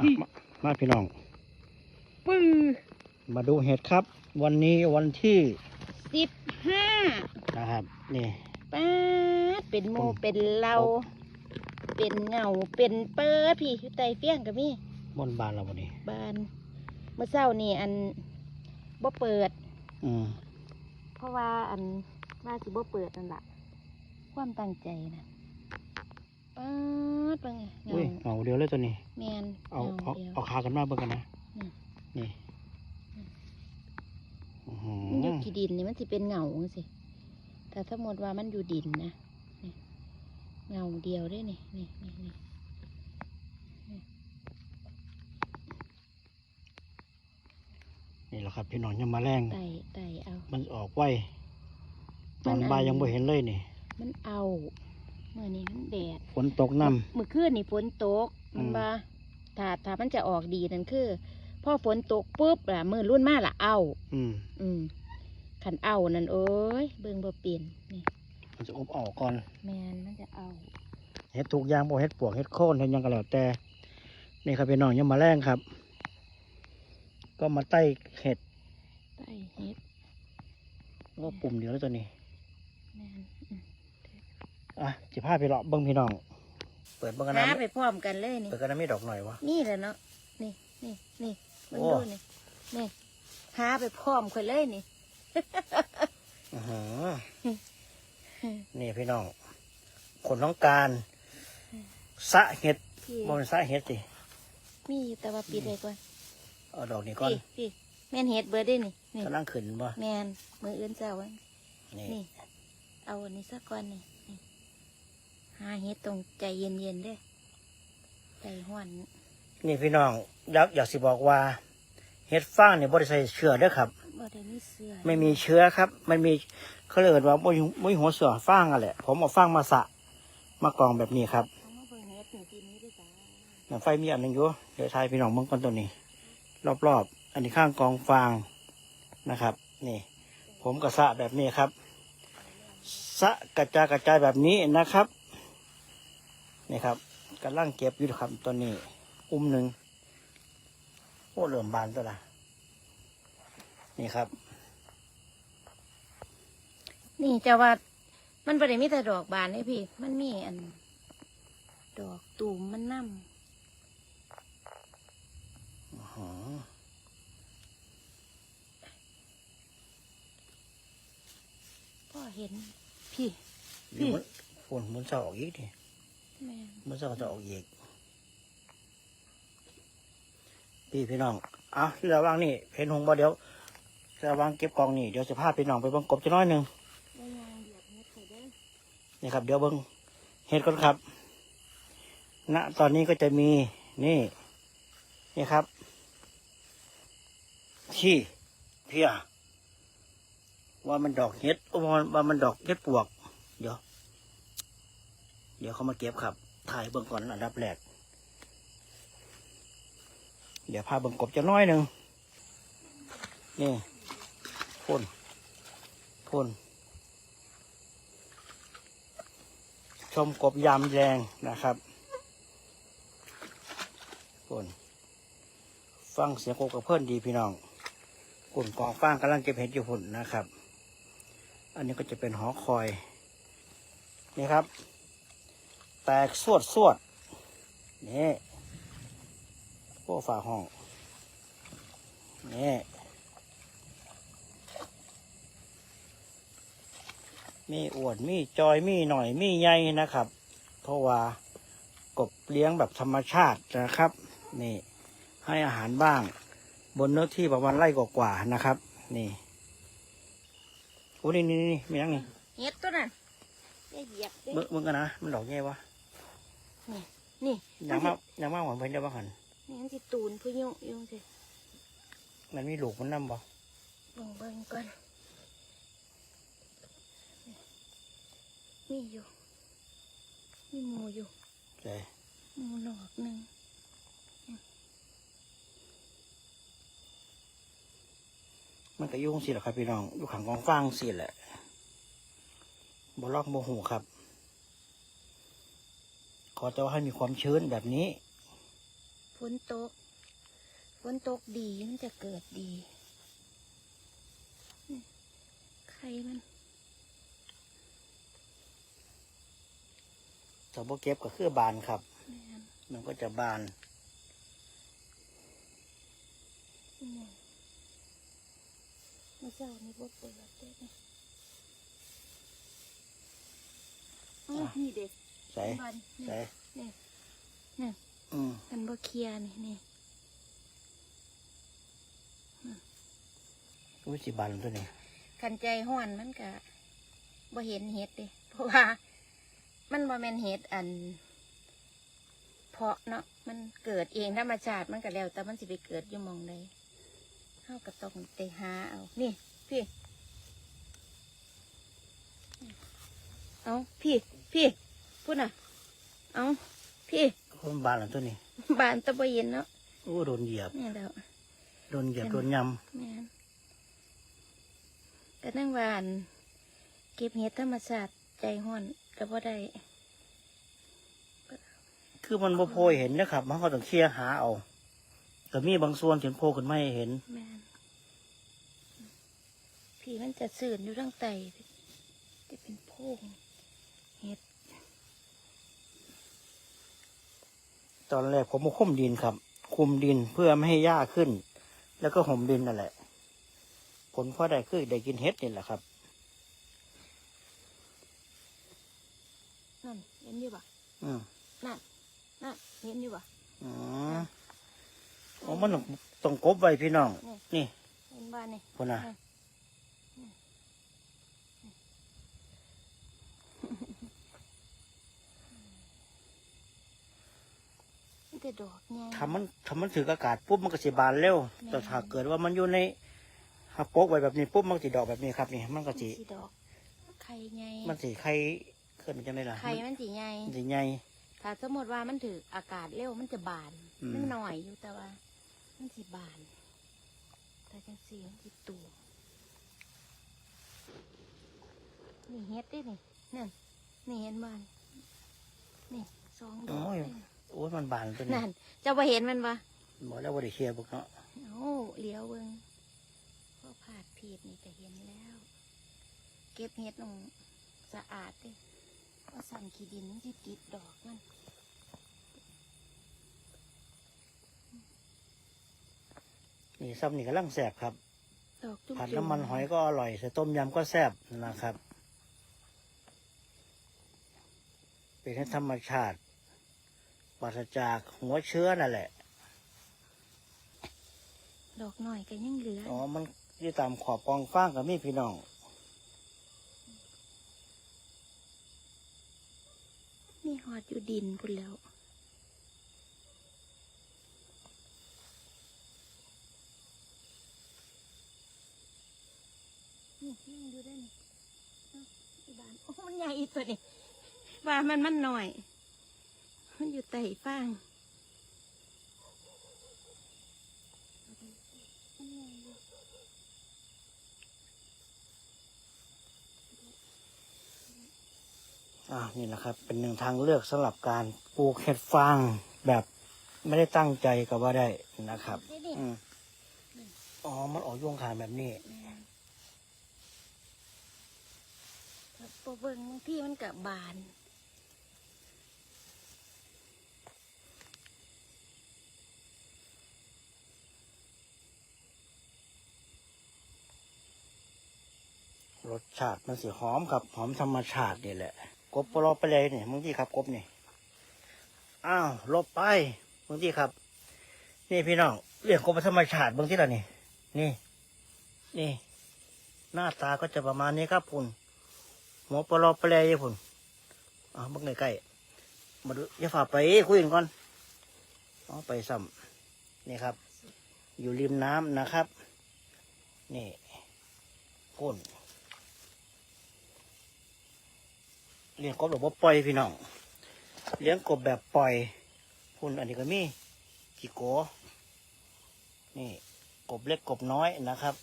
อะมามาพี่น้องปื้อมาดูเห็ดครับ วันนี้วันที่สิบห้านะครับ นี่ป้าดเป็นโมปุ่มเป็นเราเป็นเงาเป็นเปิดพี่อยู่ไตเฟี้ยงกับมี่บนบานเราวันนี้บานเมื่อเช้านี่อันบ่เปิด อืมเพราะว่าอันว่าสิบ่เปิดนั่นละความตั้งใจนะ ป้าดเป็นไงเงาอุ้ยเอาเดียวเลยตัวนี้ แมนเอาเงาเอาเดียว เอาขากันมาเบิ่งกันนะ อืม นี่อื้อหืมันอยู่อกี่ดินนี่มันสิเป็นเงาสิแต่สมมติว่ามันอยู่ดินนะนี่เงาเดียวได้นี่นี่นี่นี่นี่แหละครับ พี่น้องยังมาแรงไต่ไต่เอา มันออกไวตอนมันบ่ายยังบ่เห็นเลยนี่ มันเอา เมื่อนี้มันแดดฝนตกน้เมื่อคืนนี่ฝนตกมันอืมว่าถ้าถ้ามันจะออกดีนั่นคือพอฝนตกปุ๊บล่ะมือรุ่นมากล่ะเอาำอืมอืมขันเอานั่นโอ้ยเบิ่งบ่เปลี่ยนนี่มันจะอบออกก่อนแมนมันจะเอาเห็ดถูกอยางบ่เห็ดปวกเห็ดโค่นเห็ดหยังก็แล้วแต่นี่ครับพี่น้องยังมาแรงครับ ก็มาไต้เห็ดไต่เฮ็ดก็ปุ่มเดียวแล้วตัวนี้แมน อืมอะจิพาไปเลาะเบิ้งพี่น้อง เปิดเบิ้งกันนะหาไปพร้อมกันเลยนี่ เปิดกันนะไม่ดอกหน่อยวะ นี่แหละเนาะ นี่นี่นี่มันโอ้ดูนี่นี่หาไปพร้อมกันเลยนี่อื้อหือนี่พี่น้อง คนต้องการ สะเห็ดพี่บนสะเห็ดสิมีอยู่แต่ว่าปิดไว้ก่อนเอาดอกนี้ก่อนพี่พี่แม่นเฮ็ดเบิดได้นี่นี่กำลังขึ้นบ่แม่นมืออื่นเจ้าไว้นี่ นี่ เอาอันนี้สักก่อนนี่นี่ หาเฮ็ดตรงใจเย็นๆเด้อใจห้อนนี่พี่น้องอยากอยากสิบอกว่าเห็ดฟางเนี่ยบริใส่เชื้อเด้อครับ บ่ได้มีเสื้อไม่มีเชื้อครับ มันมีเขาเรียกว่าไม่ไม่หัวเสือฟางอะแหละ ผมเอาฟางมาสะมากรองแบบนี้ครับเอามาเบิ่งเฮ็ดนี่ทีนี้ด้วยจ้าหนังไฟมีอันหนึ่งอยู่เดี๋ยวทายพี่น้องเบิ่งก่อนตัวนี้ รอบๆ อันนี้ข้างกองฟางนะครับ นี่ ผมกระสะแบบนี้ครับ สะกระจายกระจายแบบนี้นะครับ นี่ครับกำลังเก็บอยู่ครับตัวนี้ อุ้มหนึ่งโอ้เหลื่อมบานตัวละนี่ครับ นี่จะว่ามันบ่ได้มีแต่ดอกบานนี่พี่ มันมีอัน ดอกตูมมันนำอ๋อพ่อเห็น พี่อยู่มันฝนมันจะออกอีกดิแม่นมันจะจะออกอีกพี่พี่น้อง เอาระวังนี่เพนหงบ่เดี๋ยวระวังเก็บกองนี่เดี๋ยวจะพาพี่น้องไปบิ่งกบจะน้อยหนึ่งเนี่ครับ เดี๋ยวเบิ่งเห็ดก่อนครับ ณ ตอนนี้ก็จะมีนี่ นี่ครับ ที่เพียว่ามันดอกเห็ดว่ามันดอกเห็ดปวก เดี๋ยว เดี๋ยวเขามาเก็บครับ ถ่ายเบิ่งก่อนอันดับแรก เดี๋ยวพาเบิ่งกบจะน้อยหนึ่งนี่พ่นพ่นชมกบยามแรงนะครับคนฟังเสียงกบกับเพื่อนดีพี่น้องกลุ่นกองฟางกำลังเก็บเห็ดอยู่พุ่นนะครับ อันนี้ก็จะเป็นหอคอย นี่ครับ ตกสวดสวดนี่พวกฝาห้องนี่มีอ้วนมีจอยมีหน่อยมีใหญ่นะครับ เพราะว่ากบเลี้ยงแบบธรรมชาตินะครับ นี่ ให้อาหารบ้าง บนเนื้อที่ประมาณไร่กว่าๆนะครับ นี่โอ้นี่นี่นี่มียังนี่เฮ็ดตัวนั้นได้เหยียบเด้เบิ่งเบิ่งกันนะมันดอกแง่วะ นี่ยังมากยังมากหวานเพิ่นได้บ้างหันนี่มันสิตูนผู้ยุ่งยุ่งสิมันมีลูกมันนำบ่เบิ่งเบิ่งก่อนมีอยู่มีหมูอยู่ใช่หมูหนอกหนึ่งมันก็อยุ่จั่งสิแหละครับพี่น้องอยู่ขังกองฟางสิแหละบ่ลอกบ่หูครับ ขอแต่ว่าให้มีความชื้นแบบนี้ ฝนตก ฝนตกดีมันจะเกิดดีนี่ไข่มันถ้าบ่เก็บก็คือบานครับแม่นมันก็จะบานอืมเมื่อเช้านี่บ่เปิดเด้นี่อ๋ออะนี่เด็ก ใส่บ้านนี่ใส่นี่นี่อืมมันบ่เคลียร์นี่นี่อุ้ยสิบานตัวนี้ขันใจห้อนมันก็บ่เห็นเห็ดเดิเพราะว่า มันบ่แม่นเห็ดอัน เพาะเนาะมันเกิดเองธรรมชาติมันก็แล้ว แต่มันสิไปเกิดอยู่หมองใดเฮาก็ต้องไปหาเอา นี่พี่ เอาพี่ พี่ พูดน่ะ เอาพี่คนบานแล้วตัวนี้ บานตะบ่เย็นเนาะโอ้โดนเหยียบ นี่แล้ว โดนเหยียบ โดนยแม่นก็นั่งวาอันเก็บเห็ดธรรมชาติใจห้อนก็บ่ได้ำคือมันบ่โพยเห็นนะครับ มันก็ต้องเคลียร์หาเอาแต่มีบางส่วนเห็นโพขึ้นมาให้เห็น แม่นผีมันจะสื่นอยู่ทั้งไตจะเป็นโพงเห็ด ตอนแรกผมมาคุมดินครับ คุมดินเพื่อไม่ให้หญ้าขึ้น แล้วก็ห่มดินนั่นแหละ ผลพอได้คือได้กินเห็ดนี่แหละครับนั่นเห็นอยู่ปะอืมนั่นนั่นเห็นอยู่ปะอ๋อโอ้มันต้องต้องกบไว้พี่น้อง นี่ เห็นบ้านนี่คนน่ะ แต่ดอกไงทำมันทำมันถืออากาศปุ๊บมันก็สิบานเร็วแม่แต่ถ้าเกิดว่ามันอยู่ในฮับโป๊กไว้แบบนี้ปุ๊บมันก็สิดอกแบบนี้ครับนี่มันก็มันสิสีดอกไข่ไงมันสิไข่เกิดมันจะไม่ล่ะไข่มันสีไงมันสิใหญ่ถ้าสมมติว่ามันถืออากาศเร็วมันจะบานอืมมันหน่อยอยู่แต่ว่า มันสิบานแต่จังสีมันสิตูนี่เฮ็ดได้นี่นั่นนี่เห็นบ้านนี่สองดอก โอ้ยนี่โอ้ยมันบานตัวนี้นั่นเจะไปเห็นมันปะบอกแล้วว่าได้เคลียร์บุกเนาะโอ้เลี้ยวเบิงพอผาดผิดนี่ก็เห็นแล้ว เก็บเห็ดลงสะอาดเด้ว่าสั่นขี้ดินมันสิติดดอกมันนี่ซ้ำนี่กำลังแสบครับ ดอกจุ่มผัดๆน้ำมันหอยก็อร่อยใส่ต้มยำก็แซ่บนะครับ เป็นธรรมชาติ ปราศจากหัวเชื้อนั่นแหละ ดอกหน่อยก็ยังเหลืออ๋อ มันอยู่ตามขอบกองฟางกับมีพี่น้อง มีหอดอยู่ดินพุ่นแล้ว นี่ยังอยู่ได้นี่เอ้าอีบาน โอ้ มันใหญ่อีกตัวนี่ว่ามันมันหน่อย มันอยู่ใต้ฟางมันใหญ่อยู่อ่านี่นะครับ เป็นหนึ่งทางเลือกสำหรับการปลูกเห็ดฟางแบบไม่ได้ตั้งใจก็ว่าได้นะครับนี่นี่อืมอ๋อ มันออกยวงขาแบบนี้แม่นครับพอเบิ่งบางที่มันกับบาน สชาติมันสีหอมครับ หอมธรรมชาตินี่แหละ กบปลอไปเลยเนี่ยมึงที่ครับกบนี่อ้าวลบไปมึงที่ครับ นี่พี่น้องเรียกกบธรรมชาติมึงที่ละนี่ นี่ นี่ หน้าตาก็จะประมาณนี้ครับคุณหัวปลอไปเลยคุณอ้าวมึงใกล้ๆมาดูอย่าฝ่าไปคุยกันก่อนเอาไปซ้ำนี่ครับ อยู่ริมน้ำนะครับ นี่ก้น เลี้ยงกบแบบว่าปล่อยพี่น้อง เลี้ยงกบแบบปล่อยพุ่นอันนี้ก็มีกี่โกนี่กบเล็กกบน้อยนะครับ